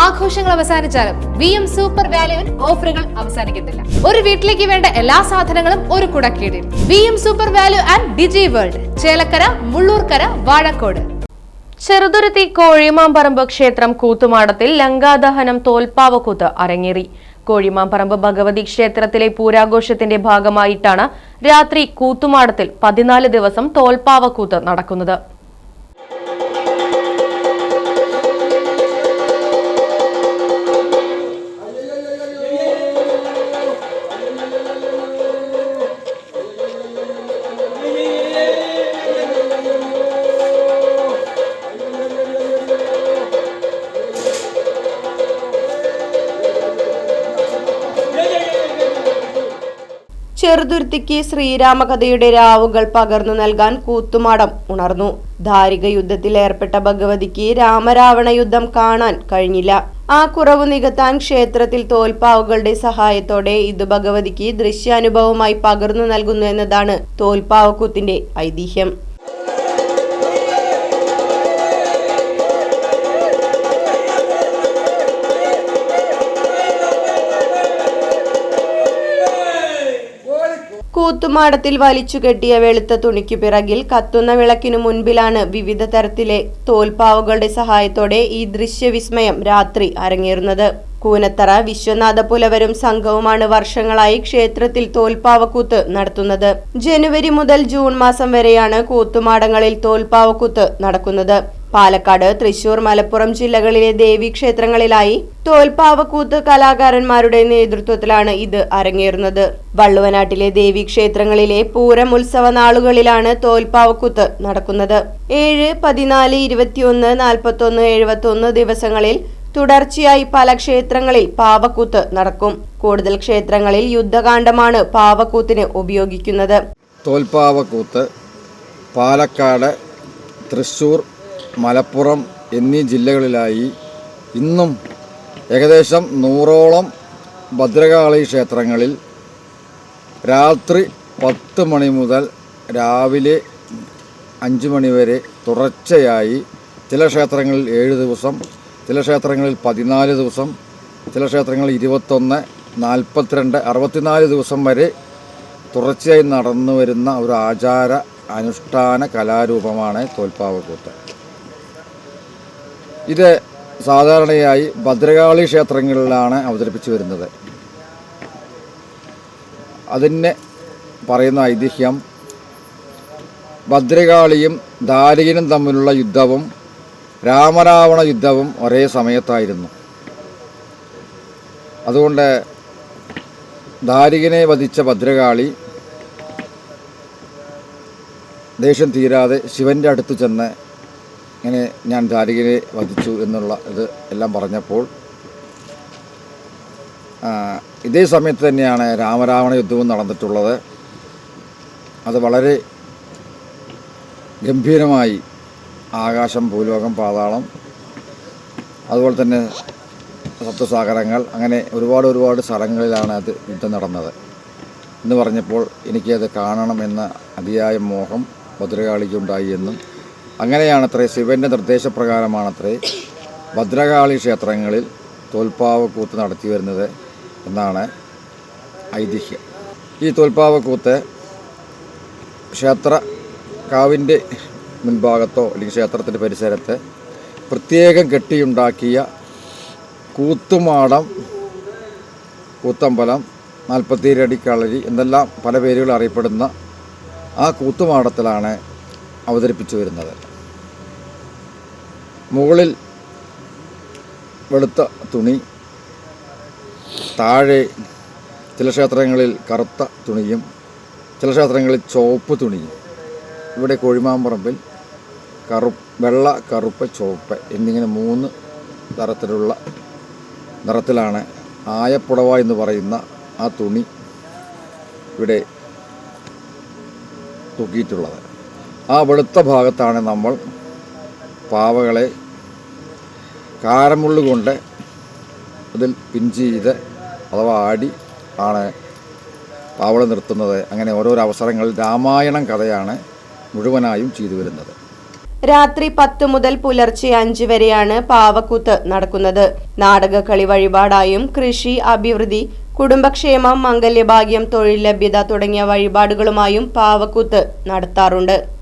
ആഘോഷങ്ങൾ അവസാനിച്ചാലും V M super വാല്യുവിൽ ഓഫറുകൾ അവസാനിക്കുന്നില്ല. ഒരു വീട്ടിലേക്ക് വേണ്ട എല്ലാ സാധനങ്ങളും ഒരു കുടക്കീടിൽ. V M super value and Digi World Chelakkara Mullurkara Vazhakkode. Cheruthuruthy Kozhimamparambu ക്ഷേത്രം കൂത്തുമാടത്തിൽ ലങ്കാദഹനം തോൽപ്പാവക്കൂത്ത് അരങ്ങേറി. കോഴിമാമ്പറമ്പ് ഭഗവതി ക്ഷേത്രത്തിലെ പൂരാഘോഷത്തിന്റെ ഭാഗമായിട്ടാണ് രാത്രി കൂത്തുമാടത്തിൽ പതിനാല് ദിവസം തോൽപ്പാവക്കൂത്ത് നടക്കുന്നത്. ചെറുതുരുത്തിക്ക് ശ്രീരാമകഥയുടെ രാവുകൾ പകർന്നു നൽകാൻ കൂത്തുമാടം ഉണർന്നു. ധാരിക യുദ്ധത്തിൽ ഏർപ്പെട്ട ഭഗവതിക്ക് രാമരാവണ യുദ്ധം കാണാൻ കഴിഞ്ഞില്ല. ആ കുറവ് നികത്താൻ ക്ഷേത്രത്തിൽ തോൽപ്പാവുകളുടെ സഹായത്തോടെ ഇത് ഭഗവതിക്ക് ദൃശ്യാനുഭവമായി പകർന്നു നൽകുന്നു എന്നതാണ് തോൽപ്പാവക്കൂത്തിന്റെ ഐതിഹ്യം. കൂത്തുമാടത്തിൽ വലിച്ചു കെട്ടിയ വെളുത്ത തുണിക്കു പിറകിൽ കത്തുന്ന വിളക്കിനു മുൻപിലാണ് വിവിധ തരത്തിലെ തോൽപ്പാവുകളുടെ സഹായത്തോടെ ഈ ദൃശ്യവിസ്മയം രാത്രി അരങ്ങേറുന്നത്. കൂനത്തറ വിശ്വനാഥ പുലവരും സംഘവുമാണ് വർഷങ്ങളായി ക്ഷേത്രത്തിൽ തോൽപ്പാവക്കൂത്ത് നടത്തുന്നത്. ജനുവരി മുതൽ ജൂൺ മാസം വരെയാണ് കൂത്തുമാടങ്ങളിൽ തോൽപ്പാവക്കൂത്ത് നടക്കുന്നത്. പാലക്കാട് തൃശൂർ മലപ്പുറം ജില്ലകളിലെ ദേവീക്ഷേത്രങ്ങളിലായി തോൽപ്പാവക്കൂത്ത് കലാകാരന്മാരുടെ നേതൃത്വത്തിലാണ് ഇത് അരങ്ങേറുന്നത്. വള്ളുവനാട്ടിലെ ദേവീക്ഷേത്രങ്ങളിലെ പൂരം ഉത്സവ നാളുകളിലാണ് തോൽപ്പാവക്കൂത്ത് നടക്കുന്നത്. ഏഴ് പതിനാല് ഇരുപത്തിയൊന്ന് നാൽപ്പത്തൊന്ന് എഴുപത്തൊന്ന് ദിവസങ്ങളിൽ തുടർച്ചയായി പല ക്ഷേത്രങ്ങളിൽ പാവക്കൂത്ത് നടക്കും. കൂടുതൽ ക്ഷേത്രങ്ങളിൽ യുദ്ധകാന്ഡമാണ് പാവക്കൂത്തിന് ഉപയോഗിക്കുന്നത്. തോൽപ്പാവക്കൂത്ത് പാലക്കാട് തൃശ്ശൂർ മലപ്പുറം എന്നീ ജില്ലകളിലായി ഇന്നും ഏകദേശം നൂറോളം ഭദ്രകാളി ക്ഷേത്രങ്ങളിൽ രാത്രി പത്ത് മണി മുതൽ രാവിലെ അഞ്ച് മണി വരെ തുടർച്ചയായി ചില ക്ഷേത്രങ്ങളിൽ ഏഴ് ദിവസം ചില ക്ഷേത്രങ്ങളിൽ പതിനാല് ദിവസം ചില ക്ഷേത്രങ്ങളിൽ ഇരുപത്തൊന്ന് നാൽപ്പത്തിരണ്ട് അറുപത്തിനാല് ദിവസം വരെ തുടർച്ചയായി നടന്നു വരുന്ന ഒരു ആചാര അനുഷ്ഠാന കലാരൂപമാണ് തോൽപ്പാവക്കൂത്ത്. ഇത് സാധാരണയായി ഭദ്രകാളി ക്ഷേത്രങ്ങളിലാണ് അവതരിപ്പിച്ചു വരുന്നത്. അതിന് പറയുന്ന ഐതിഹ്യം ഭദ്രകാളിയും ദാരികനും തമ്മിലുള്ള യുദ്ധവും രാമരാവണ യുദ്ധവും ഒരേ സമയത്തായിരുന്നു. അതുകൊണ്ട് ദാരികനെ വധിച്ച ഭദ്രകാളി ദേഷ്യം തീരാതെ ശിവന്റെ അടുത്ത് ചെന്ന് ഇങ്ങനെ ഞാൻ ദാരികരെ വധിച്ചു എന്നുള്ള ഇത് എല്ലാം പറഞ്ഞപ്പോൾ ഇതേ സമയത്ത് തന്നെയാണ് രാമരാവണ യുദ്ധവും നടന്നിട്ടുള്ളത്. അത് വളരെ ഗംഭീരമായി ആകാശം ഭൂലോകം പാതാളം അതുപോലെ തന്നെ സപ്തസാഗരങ്ങൾ അങ്ങനെ ഒരുപാട് ഒരുപാട് സ്ഥലങ്ങളിലാണ് അത് യുദ്ധം നടന്നത്. എന്ന് പറഞ്ഞപ്പോൾ എനിക്കത് കാണണമെന്ന അതിയായ മോഹം ഭദ്രകാളിക്കുണ്ടായി എന്നും അങ്ങനെയാണത്രേ ശിവന്റെ നിർദ്ദേശപ്രകാരമാണത്രേ ഭദ്രകാളി ക്ഷേത്രങ്ങളിൽ തോൽപ്പാവക്കൂത്ത് നടത്തി വരുന്നത് എന്നാണ് ഐതിഹ്യം. ഈ തോൽപ്പാവക്കൂത്ത് ക്ഷേത്ര കാവിന്റെ മുൻഭാഗത്തോ അല്ലെങ്കിൽ ക്ഷേത്രത്തിന്റെ പരിസരത്ത് പ്രത്യേകം കെട്ടിയുണ്ടാക്കിയ കൂത്തുമാടം കൂത്തമ്പലം നാൽപ്പത്തിയേഴടി കളരി എന്നെല്ലാം പല പേരുകൾ അറിയപ്പെടുന്ന ആ കൂത്തുമാടത്തിലാണ് അവതരിപ്പിച്ചു വരുന്നത്. മുകളിൽ വെളുത്ത തുണി താഴെ ചില ക്ഷേത്രങ്ങളിൽ കറുത്ത തുണിയും ചില ക്ഷേത്രങ്ങളിൽ ചുവപ്പ് തുണിയും. ഇവിടെ കോഴിമാമ്പറമ്പിൽ കറു വെള്ള കറുപ്പ് ചുവപ്പ് എന്നിങ്ങനെ മൂന്ന് തരത്തിലുള്ള നിറത്തിലാണ് ആയപ്പുടവ എന്ന് പറയുന്ന ആ തുണി ഇവിടെ തൂക്കിയിട്ടുള്ളത്. ആ വെളുത്ത ഭാഗത്താണ് നമ്മൾ പാവകളെ കാരമുള്ളു കൊണ്ട് അതിൽ പിഞ്ച് ചെയ്ത് അഥവാ ആടി ആണ് പാവള നിർത്തുന്നത്. അങ്ങനെ ഓരോരോ അവസരങ്ങളിൽ രാമായണം കഥയാണ് മുഴുവനായും ചെയ്തു വരുന്നത്. രാത്രി പത്ത് മുതൽ പുലർച്ചെ അഞ്ച് വരെയാണ് പാവക്കൂത്ത് നടക്കുന്നത്. നാടകക്കളി വഴിപാടായും കൃഷി അഭിവൃദ്ധി കുടുംബക്ഷേമം മംഗല്യഭാഗ്യം തൊഴിൽ ലഭ്യത തുടങ്ങിയ വഴിപാടുകളുമായും പാവക്കൂത്ത് നടത്താറുണ്ട്.